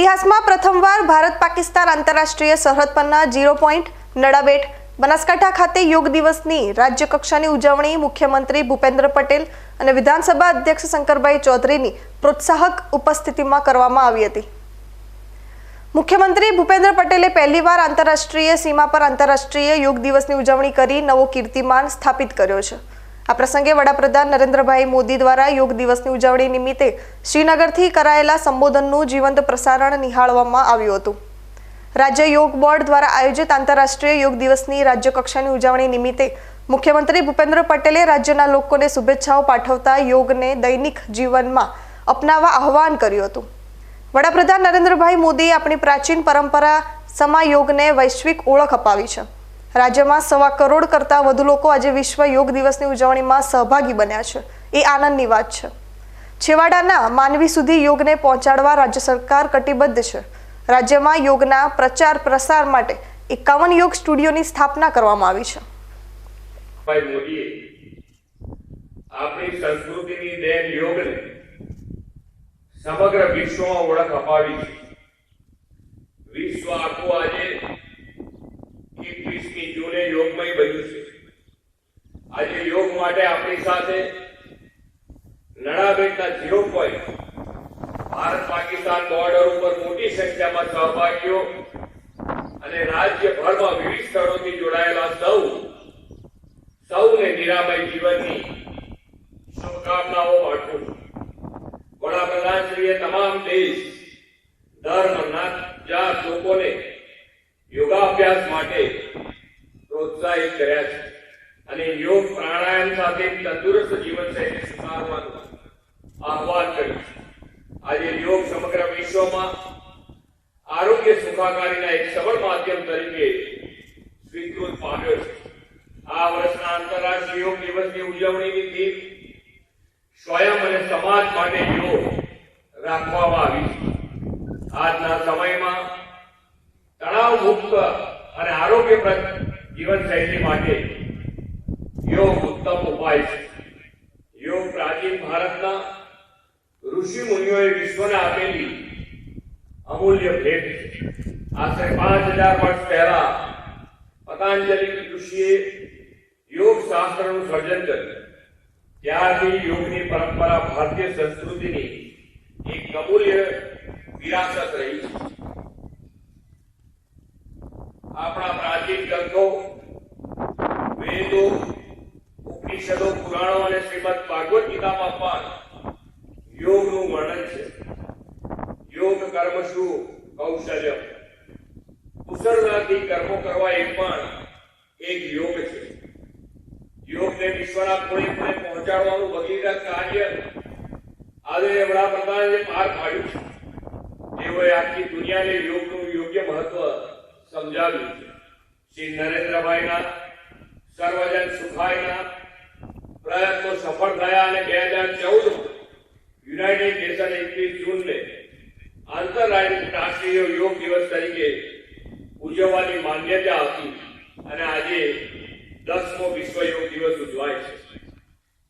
ઇતિહાસમાં પ્રથમવાર ભારત પાકિસ્તાન આંતરરાષ્ટ્રીય સરહદ પરના ઝીરો પોઈન્ટ નડાબેટ બનાસકાંઠા ખાતે યોગ દિવસની રાજ્ય કક્ષાની ઉજવણી મુખ્યમંત્રી ભૂપેન્દ્ર પટેલ અને વિધાનસભા અધ્યક્ષ શંકરભાઈ ચૌધરીની પ્રોત્સાહક ઉપસ્થિતિમાં કરવામાં આવી હતી. મુખ્યમંત્રી ભૂપેન્દ્ર પટેલે પહેલીવાર આંતરરાષ્ટ્રીય સીમા પર આંતરરાષ્ટ્રીય યોગ દિવસની ઉજવણી કરી નવો કીર્તિમાન સ્થાપિત કર્યો છે. આ પ્રસંગે વડાપ્રધાન નરેન્દ્રભાઈ મોદી દ્વારા યોગ દિવસની ઉજવણી નિમિત્તે શ્રીનગરથી કરાયેલા સંબોધનનું જીવંત પ્રસારણ નિહાળવામાં આવ્યું હતું. રાજ્ય યોગ બોર્ડ દ્વારા આયોજિત આંતરરાષ્ટ્રીય યોગ દિવસની રાજ્ય કક્ષાની ઉજવણી નિમિત્તે મુખ્યમંત્રી ભૂપેન્દ્ર પટેલે રાજ્યના લોકોને શુભેચ્છાઓ પાઠવતા યોગને દૈનિક જીવનમાં અપનાવવા આહવાન કર્યું હતું. વડાપ્રધાન નરેન્દ્રભાઈ મોદીએ આપણી પ્રાચીન પરંપરા સમા યોગને વૈશ્વિક ઓળખ અપાવી છે. રાજ્યમાં સવા કરોડ કરતાં વધુ લોકો આજે વિશ્વ યોગ દિવસની ઉજવણીમાં સહભાગી બન્યા છે. એ આનંદની વાત છે. છેવાડાના માનવી સુધી યોગને પહોંચાડવા રાજ્ય સરકાર કટિબદ્ધ છે. રાજ્યમાં યોગના પ્રચાર પ્રસાર માટે એકાવન યોગ સ્ટુડિયોની સ્થાપના કરવામાં આવી છે. આપણી સંસ્કૃતિની દેન યોગને સમગ્ર વિશ્વમાં ઓળખ અપાવી છે. વિશ્વ આખું આજે એકવીસમી જૂને યોગમય બન્યું છે આજે યોગ માટે આપણી સાથે લડાબેટના zero point Bharat Pakistan border ઉપર મોટી સંખ્યામાં સહભાગીઓ અને રાજ્યભરમાં વિવિધ સ્થળોથી જોડાયેલા સૌ, સૌને નિરામય જીવનની શુભકામનાઓ પાઠવું વડાપ્રધાનશ્રીએ તમામ દેશ, ધર્મ જાત, લોકોને યોગાભ્યાસ માટે પ્રોત્સાહિત કર્યા છે. અને યોગ પ્રાણાયામ સાથે તંદુરસ્ત જીવનશૈલી સુધારવાનું આહવાન કર્યું આજે યોગ સમગ્ર વિશ્વમાં આરોગ્ય સુખાકારીના એક સબળ માધ્યમ તરીકે સ્વીકૃત પામ્યો છે. આ વર્ષના આંતરરાષ્ટ્રીય યોગ દિવસની ઉજવણીની થીમ સ્વયં અને સમાજ માટે યોગ રાખવામાં આવી છે. આજના સમયમાં તણાવ મુક્ત અને આરોગ્યપ્રદ જીવનશૈલી માટે યોગ ઉત્તમ ઉપાય છે. યોગ પ્રાચીન ભારતના ઋષિ મુનિઓએ વિશ્વને આપેલી અમૂલ્ય ભેટ છે. આશરે પાંચ હજાર વર્ષ પહેલા પતંજલિ ઋષિએ યોગ શાસ્ત્રનું સર્જન કર્યું. ત્યારથી યોગની પરંપરા ભારતીય સંસ્કૃતિની એક અમૂલ્ય વિરાસત રહી છે. આપણા પ્રાચીન ગ્રંથો વેદો ઉપનિષદો પુરાણો અને શ્રીમદ ભાગવત ગીતામાં પણ યોગનું વર્ણન છે યોગ કર્મ શું? કૌશલ્ય. કુશળતાથી કર્મો કરવા એ પણ એક યોગ છે. યોગને વિશ્વના ખૂણે ખૂણે પહોંચાડવાનું ભગીરથ કાર્ય આદરણીય વડાપ્રધાને પાર પાડ્યું છે. તેઓએ આખી દુનિયાને યોગનું યોગ્ય મહત્વ સમજાવ્યું છે. શ્રી નરેન્દ્રભાઈના, સર્વજન સુખાયના પ્રયત્નો સફળ થયા અને બે હજાર ચૌદમાં યુનાઇટેડ નેશન એકવીસ જૂનને આંતરરાષ્ટ્રીય યોગ દિવસ તરીકે ઉજવવાની માન્યતા હતી અને આજે દસમો વિશ્વ યોગ દિવસ ઉજવાય છે.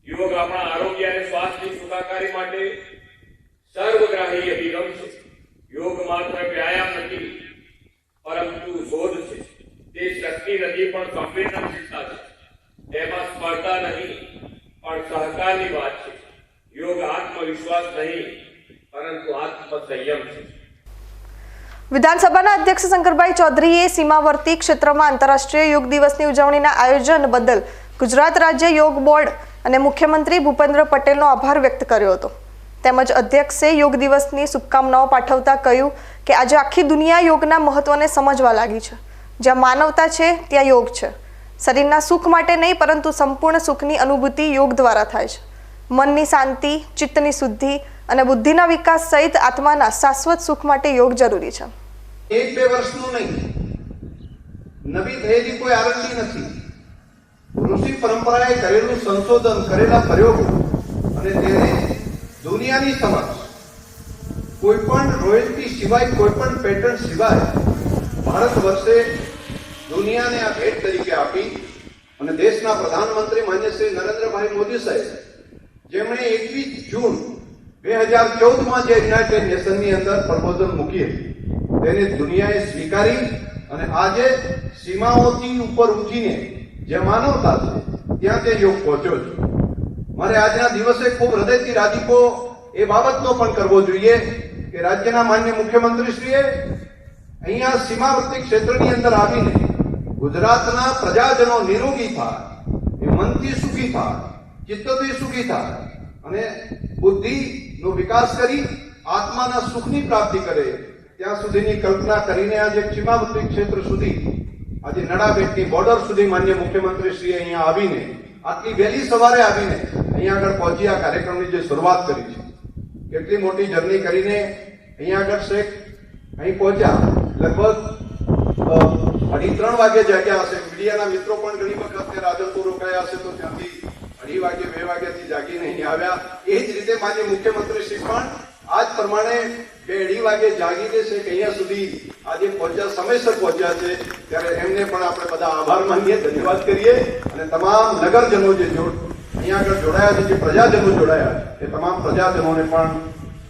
યોગ આપણા આરોગ્ય અને સ્વાસ્થ્યની સુખાકારી માટે સર્વગ્રાહી અભિગમ છે. યોગ માત્ર વ્યાયામ નથી, પરંતુ શોધ છે. તે શક્તિ નથી, પણ સંવેદનશીલતા છે. તેમાં સ્પર્ધા નહીં, પણ સહકારની વાત છે. યોગ આત્મવિશ્વાસ નહીં વિધાનસભાના અધ્યક્ષ શંકરભાઈ ચૌધરીએ સીમાવર્તી ક્ષેત્રમાં આંતરરાષ્ટ્રીય યોગ દિવસની ઉજવણીના આયોજન બદલ ગુજરાત રાજ્ય યોગ બોર્ડ અને મુખ્યમંત્રી ભૂપેન્દ્ર પટેલનો આભાર વ્યક્ત કર્યો હતો. તેમજ અધ્યક્ષે યોગ દિવસની શુભકામનાઓ પાઠવતા કહ્યું કે આજે આખી દુનિયા યોગના મહત્વને સમજવા લાગી છે. જ્યાં માનવતા છે, ત્યાં યોગ છે. શરીરના સુખ માટે નહીં, પરંતુ સંપૂર્ણ સુખની અનુભૂતિ યોગ દ્વારા થાય છે. મનની શાંતિ, ચિત્તની શુદ્ધિ અને બુદ્ધિના વિકાસ સહિત આત્માના શાશ્વત સુખ માટે યોગ જરૂરી છે. એક બે વર્ષનું નહીં. નવી થયેલી કોઈ આરંભી નથી. ઋષિ પરંપરાએ કરેલું સંશોધન, કરેલા પ્રયોગો અને તેને દુનિયાની સમક્ષ કોઈ પણ રોયલ્ટી સિવાય કોઈ પણ પેટર્ન સિવાય ભારત વર્ષે દુનિયાને આ ભેટ તરીકે આપી અને દેશના પ્રધાનમંત્રી માન્ય શ્રી નરેન્દ્રભાઈ મોદી સાહેબ જેમણે એકવીસ જૂન બે હજાર ચૌદમાં જે યુનાઇટેડ નેશનની અંદર પ્રબોધન મૂકી તેને દુનિયાએ સ્વીકારી અને આજે સીમાઓથી ઉપર ઉઠીને જે માનવતા છે, ત્યાં તે યોગ પહોંચ્યો છે. મારે આજના દિવસે ખૂબ હૃદયથી રાજીપો એ બાબતનો પણ કરવો જોઈએ કે રાજ્યના માન્ય મુખ્યમંત્રીશ્રીએ અહીંયા સીમાવર્તી ક્ષેત્રની અંદર આવીને ગુજરાતના પ્રજાજનો નિરોગી થાય, એ મનથી સુખી થાય ચિત્તથી સુખી થાય અને બુદ્ધિનો વિકાસ કરી આત્માના સુખની પ્રાપ્તિ કરે. ત્યાં સુધીની કલ્પના કરીને આજે સીમાવર્તી ક્ષેત્ર સુધી, આજે નડાબેટની બોર્ડર સુધી માન્ય મુખ્યમંત્રી શ્રી અહીંયા આવીને, આટલી વહેલી સવારે આવીને અહીંયા આગળ પહોંચી આ કાર્યક્રમની જે શરૂઆત કરી છે. કેટલી મોટી જર્ની કરીને અહીંયા આગળ શેખ અહીં પહોંચ્યા. લગભગ અઢી ત્રણ વાગે જાગ્યા હશે. મીડિયાના મિત્રો પણ ઘણી વખત રાધનપુર રોકાયા હશે તો ત્યાંથી અઢી વાગે, બે વાગ્યાથી જાગીને અહીં આવ્યા. એ જ રીતે માન્ય મુખ્યમંત્રી શ્રી પણ આજ પ્રમાણે બે અઢી વાગે જાગીને છે, કે અહીંયા સુધી આજે પહોંચ્યા, સમયસર પહોંચ્યા છે, ત્યારે એમને પણ આપણે બધા આભાર માનીએ, ધન્યવાદ કરીએ. અને તમામ નગરજનો જે અહીંયા આગળ જોડાયા છે, જે પ્રજાજનો જોડાયા એ તમામ પ્રજાજનોને પણ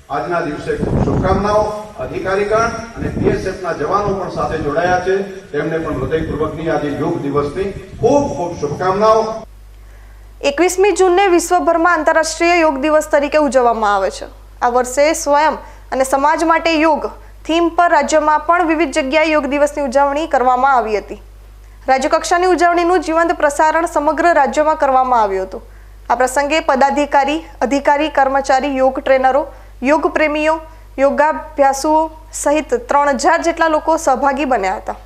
આજના દિવસે ખૂબ શુભકામનાઓ, અધિકારીગણ અને બીએસએફના જવાનો પણ સાથે જોડાયા છે. તેમને પણ હૃદયપૂર્વકની આજે યોગ દિવસની ખૂબ ખૂબ શુભકામનાઓ. એકવીસમી જૂનને વિશ્વભરમાં આંતરરાષ્ટ્રીય યોગ દિવસ તરીકે ઉજવવામાં આવે છે. આ વર્ષે સ્વયં અને સમાજ માટે યોગ થીમ પર રાજ્યમાં પણ વિવિધ જગ્યાએ યોગ દિવસની ઉજવણી કરવામાં આવી હતી. રાજ્યકક્ષાની ઉજવણીનું જીવંત પ્રસારણ સમગ્ર રાજ્યમાં કરવામાં આવ્યું હતું. આ પ્રસંગે પદાધિકારી, અધિકારી, કર્મચારી, યોગ ટ્રેનરો, યોગ પ્રેમીઓ, યોગાભ્યાસુઓ સહિત ત્રણ હજાર જેટલા લોકો સહભાગી બન્યા હતા.